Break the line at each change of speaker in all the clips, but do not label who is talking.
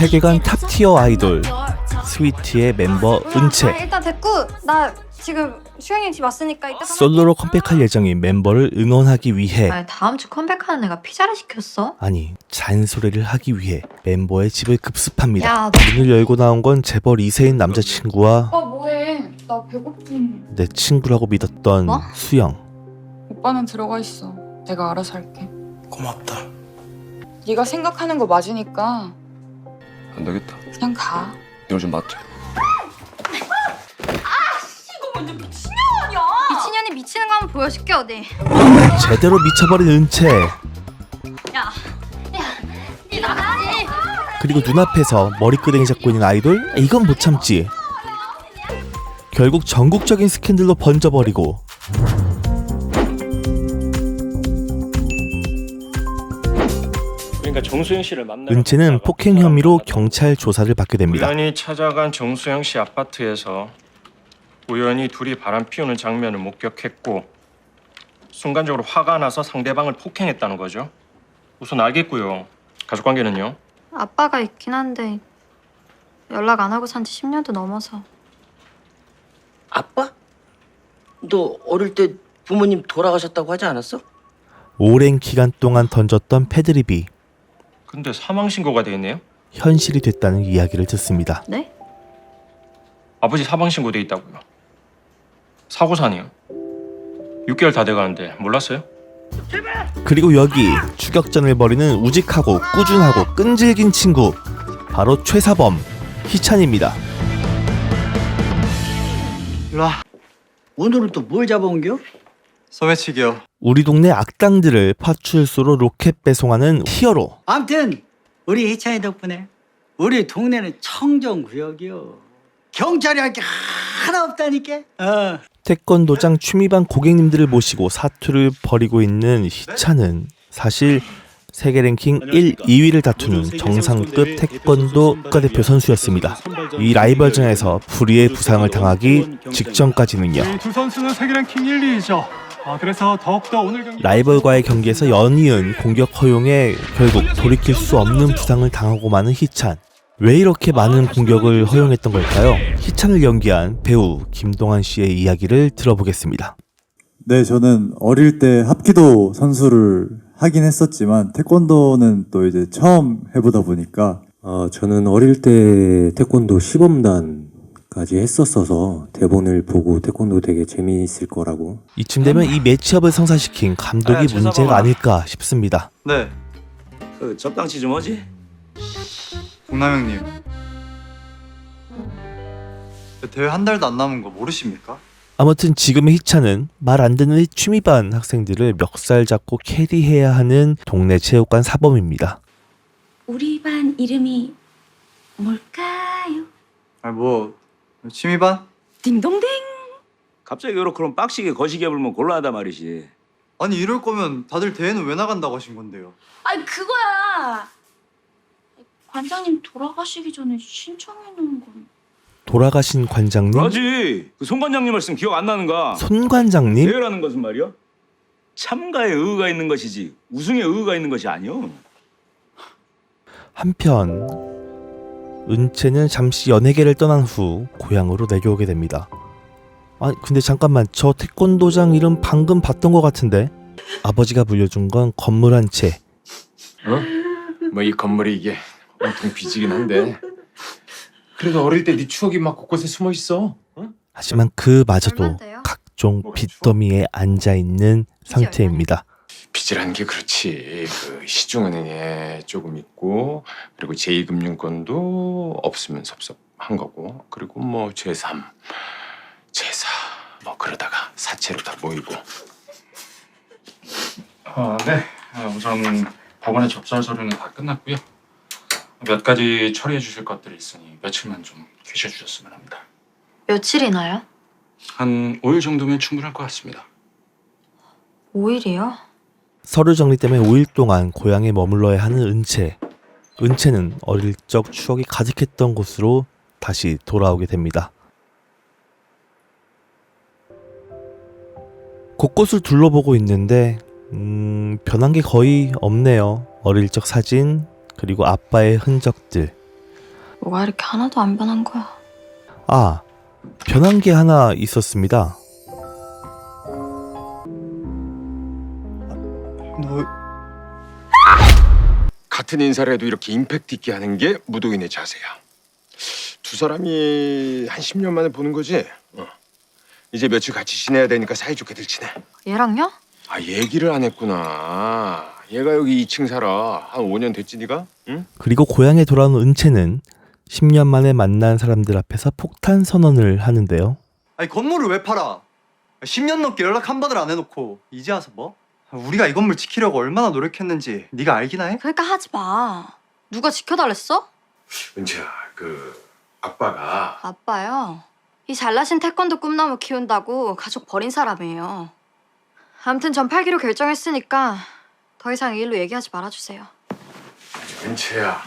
세계관 탑티어 아이돌 스위트의 멤버
아,
은채
일단 됐고 나 지금 수영이 집 왔으니까 이따
솔로로 컴백할 예정인 멤버를 응원하기 위해
아니 다음 주 컴백하는 애가 피자를 시켰어?
아니 잔소리를 하기 위해 멤버의 집을 급습합니다.
야,
문을 열고 나온 건 재벌 2세인 남자친구와
오빠 뭐해? 나 배고픔.
내 친구라고 믿었던
뭐?
수영.
오빠는 들어가 있어. 내가 알아서 할게.
고맙다.
네가 생각하는 거 맞으니까
안 되겠다.
그냥 가.
이걸 좀 맡아.
미친년이 미치는 거 한번 보여줄게 어디
제대로 미쳐버린 은채.
니 나가지
그리고 눈앞에서 머리끄댕이 잡고 있는 아이돌? 이건 못 참지. 결국 전국적인 스캔들로 번져버리고
그러니까 정수영 씨를 만나
은채는 폭행 혐의로 경찰 조사를 받게 됩니다.
우연히 찾아간 정수영 씨 아파트에서 우연히 둘이 바람 피우는 장면을 목격했고 순간적으로 화가 나서 상대방을 폭행했다는 거죠. 우선 알겠고요. 가족 관계는요?
아빠가 있긴 한데 연락 안 하고 산 지 10년도 넘어서
아빠? 너 어릴 때 부모님 돌아가셨다고 하지 않았어?
오랜 기간 동안 던졌던 패드립이
근데 사망 신고가 돼 있네요.
현실이 됐다는 이야기를 듣습니다.
네?
아버지 사망 신고돼 있다고요. 사고산이요. 6개월 다 돼가는데 몰랐어요?
그리고 여기 추격전을 벌이는 우직하고 꾸준하고 끈질긴 친구 바로 최사범 희찬입니다.
일로와
오늘은 또 뭘 잡아온겨?
소매치기요
우리 동네 악당들을 파출소로 로켓 배송하는 히어로
암튼 우리 희찬이 덕분에 우리 동네는 청정 구역이요. 경찰이 할 게 하나 없다니까. 어.
태권도장 취미반 고객님들을 모시고 사투를 벌이고 있는 희찬은 사실 세계 랭킹 1, 2위를 다투는 정상급 태권도 국가대표 선수였습니다. 이 라이벌전에서 불의의 부상을 당하기 직전까지는요.
이 두 선수는 세계 랭킹 1, 2위죠. 아, 그래서 더욱더 오늘 경기
라이벌과의 경기에서 연이은 공격 허용에 결국 돌이킬 수 없는 부상을 당하고 마는 희찬. 왜 이렇게 많은 공격을 허용했던 걸까요? 희찬을 연기한 배우 김동완 씨의 이야기를 들어보겠습니다.
네, 저는 어릴 때 합기도 선수를 하긴 했었지만 태권도는 또 이제 처음 해보다 보니까
어, 저는 어릴 때 태권도 시범단 까지 했었어서 대본을 보고 태권도 되게 재미있을 거라고
이쯤 되면 이 매치업을 성사시킨 감독이
아, 죄송합니다.
문제가 아닐까 싶습니다.
네
그 적당치 좀 하지?
공남 형님 대회 한 달도 안 남은 거 모르십니까?
아무튼 지금의 희찬은 말 안 듣는 이 취미반 학생들을 멱살 잡고 캐리해야 하는 동네 체육관 사범입니다.
우리 반 이름이 뭘까요?
아 뭐 취미반?
딩동댕.
갑자기 요렇게 그럼 빡시게 거시기 해불면 곤란하단 말이지.
아니 이럴 거면 다들 대회는 왜 나간다고 하신 건데요
아니 그거야. 관장님 돌아가시기 전에 신청해 놓은 건.
돌아가신 관장님,
그러지. 그 송관장님 말씀 기억 안 나는가?
손 관장님,
대회라는 것은 말이야. 참가에 의의가 있는 것이지 우승에 의의가 있는 것이 아니오.
한편 은채는 잠시 연예계를 떠난 후 고향으로 내려오게 됩니다. 아 근데 잠깐만 저 태권도장 이름 방금 봤던 것 같은데 아버지가 물려준 건 건물 한 채.
뭐이 건물이 이게 온통 빚이긴 한데 그래도 어릴 때 네 추억이 막 곳곳에 숨어 있어.
하지만 그마저도? 각종 빚더미에 앉아 있는 상태입니다.
빚이라는 게 그렇지. 그 시중은행에 조금 있고 그리고 제2금융권도 없으면 섭섭한 거고 그리고 뭐 제3, 제4 뭐 그러다가 사채로 다 모이고
아, 네. 아, 우선 법원에 접수할 서류는 다 끝났고요. 몇 가지 처리해 주실 것들이 있으니 며칠만 좀 계셔 주셨으면 합니다.
며칠이나요?
한 5일 정도면 충분할 것 같습니다.
5일이요?
서류 정리 때문에 5일 동안 고향에 머물러야 하는 은채. 은채는 어릴 적 추억이 가득했던 곳으로 다시 돌아오게 됩니다. 곳곳을 둘러보고 있는데 음, 변한 게 거의 없네요. 어릴 적 사진 그리고 아빠의 흔적들.
뭐가 이렇게 하나도 안 변한 거야?
아, 변한 게 하나 있었습니다.
같은 인사를 해도 이렇게 임팩트 있게 하는 게 무도인의 자세야. 두 사람이 한 10년 만에 보는 거지. 어. 이제 며칠 같이 지내야 되니까 사이좋게들 지내.
얘랑요?
아 얘기를 안 했구나. 얘가 여기 2층 살아. 한 5년 됐지 네가? 응?
그리고 고향에 돌아온 은채는 10년 만에 만난 사람들 앞에서 폭탄 선언을 하는데요.
아니 건물을 왜 팔아? 10년 넘게 연락 한 번을 안 해놓고 이제 와서 뭐? 우리가 이 건물 지키려고 얼마나 노력했는지 네가 알기나 해?
그러니까 하지 마. 누가 지켜달랬어?
은채야 그 아빠가
아빠요. 이 잘나신 태권도 꿈나무 키운다고 가족 버린 사람이에요. 아무튼 전 팔기로 결정했으니까 더 이상 이 일로 얘기하지 말아주세요.
은채야.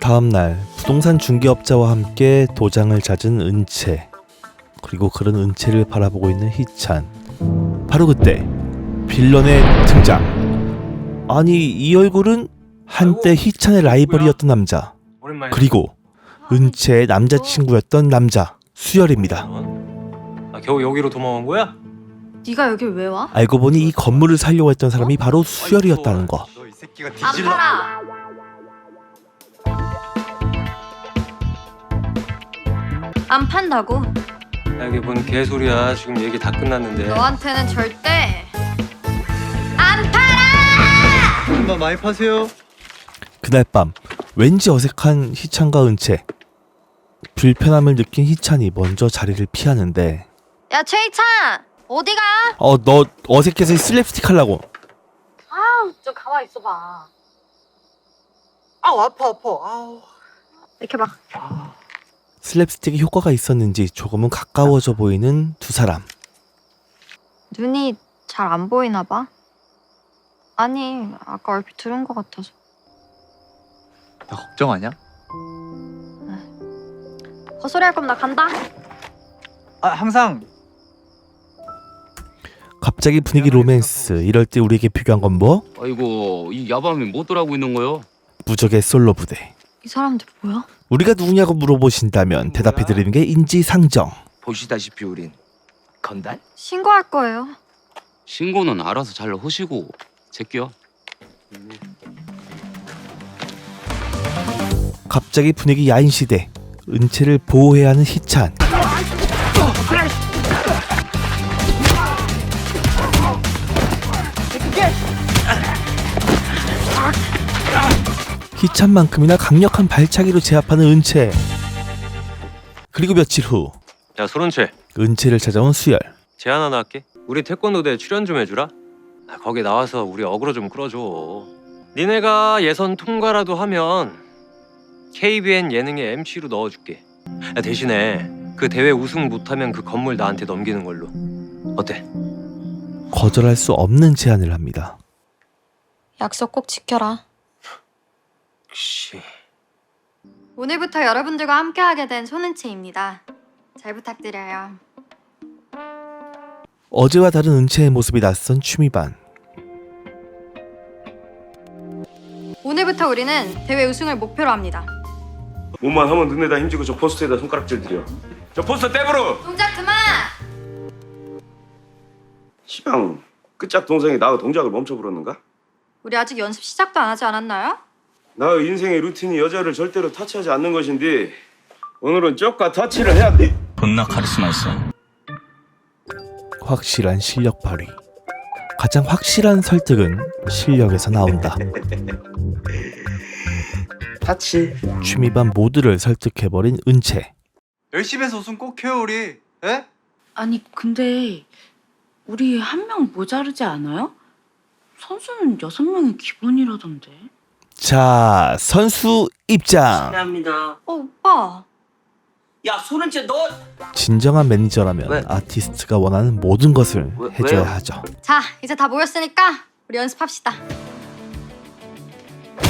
다음 날 부동산 중개업자와 함께 도장을 찾은 은채 그리고 그런 은채를 바라보고 있는 희찬 바로 그때 빌런의 등장 아니 이 얼굴은 한때 희찬의 라이벌이었던 남자. 그리고 은채의 남자친구였던 남자 수열입니다
아, 겨우 여기로 도망온 거야?
네가 여길 왜 와?
알고 보니 이 건물을 살려고 했던 사람이 바로 수열이었다는 거
너이 새끼가
안
뒤질라.
팔아. 안 판다고.
야, 이게 뭔 개소리야. 지금 얘기 다 끝났는데.
너한테는 절대 안 팔아.
얼마 많이 파세요?
그날 밤 왠지 어색한 희찬과 은채 불편함을 느낀 희찬이 먼저 자리를 피하는데
야 최희찬 어디 가?
어 너 어색해서 슬랩스틱 하려고
아좀 가만 있어봐.
아우 아파 아파. 아우.
이렇게 막
슬랩스틱이 효과가 있었는지 조금은 가까워져 보이는 두 사람
눈이 잘 안 보이나 봐. 아니 아까 얼핏 들은 것 같아서.
나 걱정하냐?
헛소리 할 거면 나 간다.
아 항상
갑자기 분위기 로맨스 이럴 때 우리에게 필요한 건 뭐?
아이고 이 야밤에 뭐 돌아고 있는 거요?
무적의 솔로 부대
이 사람들 뭐야?
우리가 누구냐고 물어보신다면 대답해 드리는 게 인지상정.
보시다시피 우린 건달?
신고할 거예요.
신고는 알아서 잘 하시고 제껴.
갑자기 분위기 야인 시대. 은채를 보호해야 하는 희찬 희찬만큼이나 강력한 발차기로 제압하는 은채 그리고 며칠 후
야, 소른채.
은채를 찾아온 수열
제안 하나 할게. 우리 태권도대 출연 좀 해주라. 아, 거기 나와서 우리 어그로 좀 끌어줘. 니네가 예선 통과라도 하면 KBN 예능의 MC로 넣어줄게. 야, 대신에 그 대회 우승 못하면 그 건물 나한테 넘기는 걸로. 어때?
거절할 수 없는 제안을 합니다
약속 꼭 지켜라.
씨.
오늘부터 여러분들과 함께하게 된 손은채입니다. 잘 부탁드려요.
어제와 다른 은채의 모습이 낯선 취미반
오늘부터 우리는 대회 우승을 목표로 합니다.
몸만 하면 눈에다 힘주고 저 포스터에다 손가락질 들여. 저 포스터 떼부로.
동작 그만!
시방 끝짝 동생이 나하고 동작을 멈춰버렸는가?
우리 아직 연습 시작도 안 하지 않았나요?
나의 인생의 루틴이 여자를 절대로 터치하지 않는 것인데 오늘은 쪽과 터치를 해야 돼.
존나 카리스마 있어
확실한 실력 발휘 가장 확실한 설득은 실력에서 나온다
터치.
취미반 모두를 설득해버린 은채
열심히 해서 우승 꼭 해요 우리. 에?
아니 근데 우리 한 명 모자르지 않아요? 선수는 여섯 명이 기본이라던데.
자 선수 입장
합니다
어, 오빠.
야 소른채 너
진정한 매니저라면
왜?
아티스트가 원하는 모든 것을
왜-
해줘야
왜요?
하죠
자, 이제 다 모였으니까 우리 연습합시다.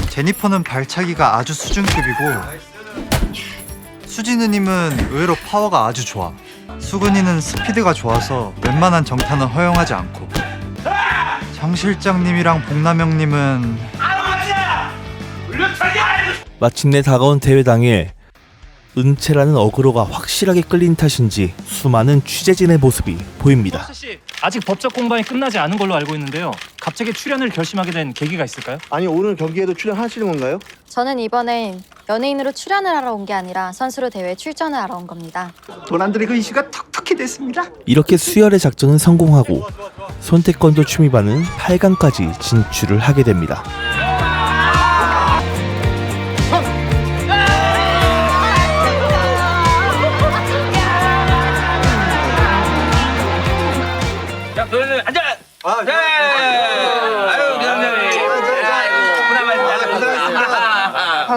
제니퍼는 발차기가 아주 수준급이고 수지 누님은 의외로 파워가 아주 좋아. 수근이는 스피드가 좋아서 웬만한 정타는 허용하지 않고 정 실장님이랑 복남형님은
마침내 다가온 대회 당일 은채라는 어그로가 확실하게 끌린 탓인지 수많은 취재진의 모습이 보입니다.
씨, 아직 법적 공방이 끝나지 않은 걸로 알고 있는데요. 갑자기 출연을 결심하게 된 계기가 있을까요?
아니 오늘 경기에도 출연하시는 건가요?
저는 이번엔 연예인으로 출연을 하러 온 게 아니라 선수로 대회 출전을 하러 온 겁니다.
들이고 이슈가 톡톡히 됐습니다.
이렇게 수열의 작전은 성공하고 손태권도 취미반은 8강까지 진출을 하게 됩니다.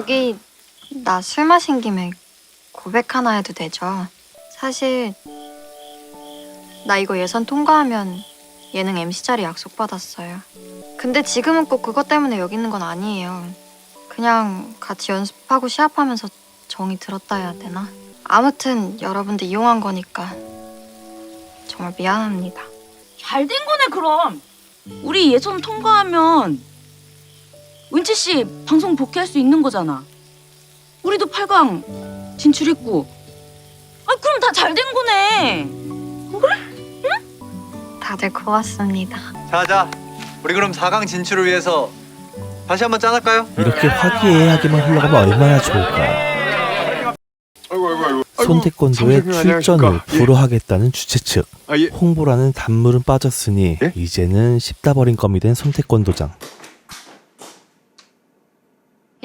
거기 나 술 마신 김에 고백 하나 해도 되죠? 사실 나 이거 예선 통과하면 예능 MC 자리 약속 받았어요. 근데 지금은 꼭 그것 때문에 여기 있는 건 아니에요. 그냥 같이 연습하고 시합하면서 정이 들었다 해야 되나? 아무튼 여러분들 이용한 거니까 정말 미안합니다.
잘 된 거네 그럼. 우리 예선 통과하면 은채 씨 방송 복귀할 수 있는 거잖아. 우리도 8강 진출했고. 아 그럼 다 잘 된 거네.
다들 고맙습니다.
자자, 우리 그럼 4강 진출을 위해서 다시 한번 짠할까요?
이렇게 화기애애하게만 흘러가면 얼마나 좋을까.
아이고, 아이고, 아이고.
손태권도의 출전을
안녕하십니까? 예.
불허하겠다는 주최 측.
아, 예.
홍보라는 단물은 빠졌으니
예?
이제는 씹다 버린 껌이 된 손태권도장.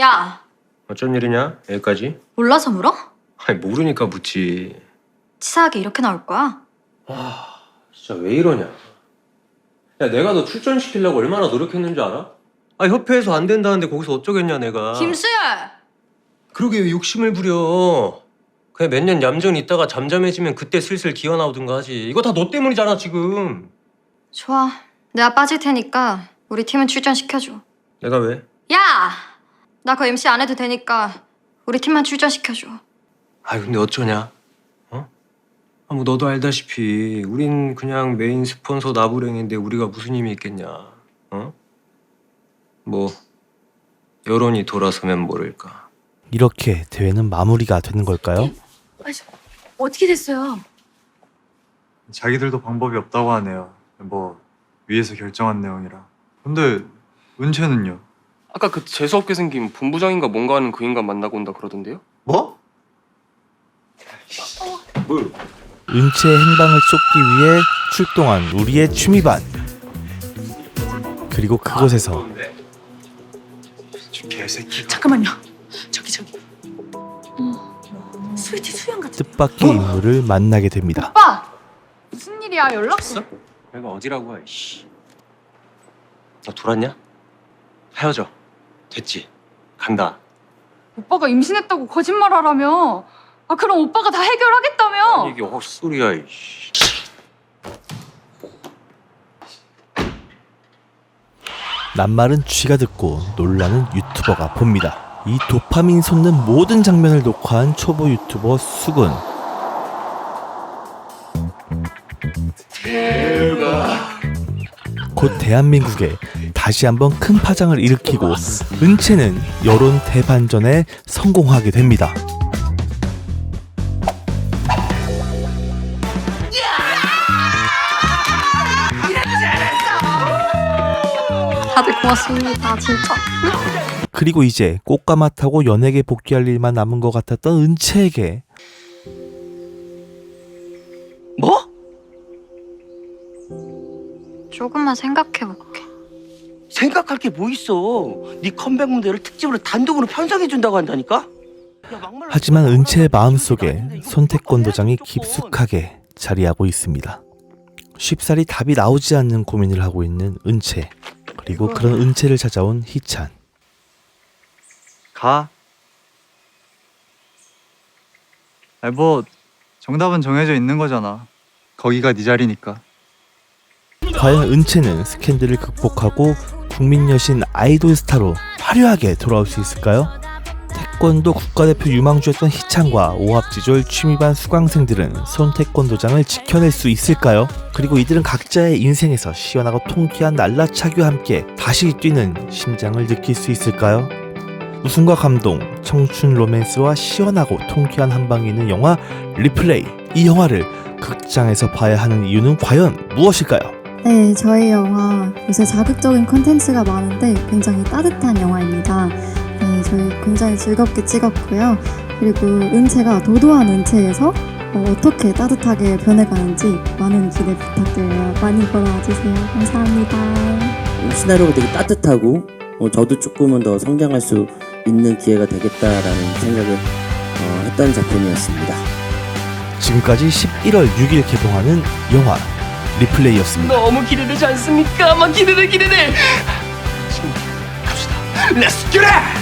야,
어쩐 일이냐? 여기까지?
몰라서 물어?
아니 모르니까 묻지.
치사하게 이렇게 나올 거야?
아 진짜 왜 이러냐 야 내가 너 출전시키려고 얼마나 노력했는지 알아? 아 협회에서 안 된다는데 거기서 어쩌겠냐 내가
김수열!
그러게 왜 욕심을 부려 그냥 몇 년 얌전히 있다가 잠잠해지면 그때 슬슬 기어 나오든가 하지 이거 다 너 때문이잖아 지금
좋아. 내가 빠질 테니까 우리 팀은 출전시켜줘.
내가 왜?
야! 나그 MC 안 해도 되니까 우리 팀만 출전시켜줘.
아 근데 어쩌냐? 어? 아, 뭐 너도 알다시피 우린 그냥 메인 스폰서 나부랭인데 우리가 무슨 힘이 있겠냐? 어? 뭐 여론이 돌아서면 모를까.
이렇게 대회는 마무리가 되는 걸까요?
어떻게 됐어요?
자기들도 방법이 없다고 하네요. 뭐 위에서 결정한 내용이라. 근데 은채는요?
아까 그 재수없게 생긴 본부장인가 뭔가 하는 그 인간 만나고 온다 그러던데요?
뭐?
은채의 행방을 쫓기 위해 출동한 우리의 취미반. 그리고 그곳에서
개새끼.
잠깐만요. 저기 저기. 스위티 수영 같은.
뜻밖의 인물을 만나게 됩니다.
오빠! 무슨 일이야? 연락
있어? 내가 어디라고 해? 씨. 너 돌았냐? 헤어져. 됐지. 간다.
오빠가 임신했다고 거짓말하라며. 아 그럼 오빠가 다 해결하겠다며.
이게 헛소리야. 이씨.
낱말은 쥐가 듣고 놀라는 유튜버가 봅니다. 이 도파민 솟는 모든 장면을 녹화한 초보 유튜버 수근. 곧 대한민국에 다시 한번 큰 파장을 일으키고 은채는 여론 대반전에 성공하게 됩니다.
다들 고맙습니다, 진짜.
그리고 이제 꽃가마 타고 연예계 복귀할 일만 남은 것 같았던 은채에게
조금만 생각해볼게.
생각할 게 뭐 있어? 네 컴백 무대를 특집으로 단독으로 편성해 준다고 한다니까?
하지만 은채의 마음속에 손태권도장이 깊숙하게 자리하고 있습니다. 쉽사리 답이 나오지 않는 고민을 하고 있는 은채 그리고 그런 은채를 찾아온 희찬
가. 아니 뭐 정답은 정해져 있는 거잖아. 거기가 네 자리니까.
과연 은채는 스캔들을 극복하고 국민 여신 아이돌 스타로 화려하게 돌아올 수 있을까요? 태권도 국가대표 유망주였던 희찬과 오합지졸 취미반 수강생들은 손태권도장을 지켜낼 수 있을까요? 그리고 이들은 각자의 인생에서 시원하고 통쾌한 날라차기와 함께 다시 뛰는 심장을 느낄 수 있을까요? 웃음과 감동, 청춘 로맨스와 시원하고 통쾌한 한방이 있는 영화 리플레이. 이 영화를 극장에서 봐야 하는 이유는 과연 무엇일까요?
네, 저희 영화 요새 자극적인 콘텐츠가 많은데 굉장히 따뜻한 영화입니다. 네, 저희 굉장히 즐겁게 찍었고요. 그리고 은채가 도도한 은채에서 어, 떻게 따뜻하게 변해가는지 많은 기대 부탁드려요. 많이 보러 와주세요. 감사합니다.
시나리오가 되게 따뜻하고 어, 저도 조금은 더 성장할 수 있는 기회가 되겠다라는 생각을 어, 했던 작품이었습니다.
지금까지 11월 6일 개봉하는 영화 리플레이였습니다.
너무 기대되지 않습니까? 막 기대돼 기대돼. 지금 갑시다. Let's get it!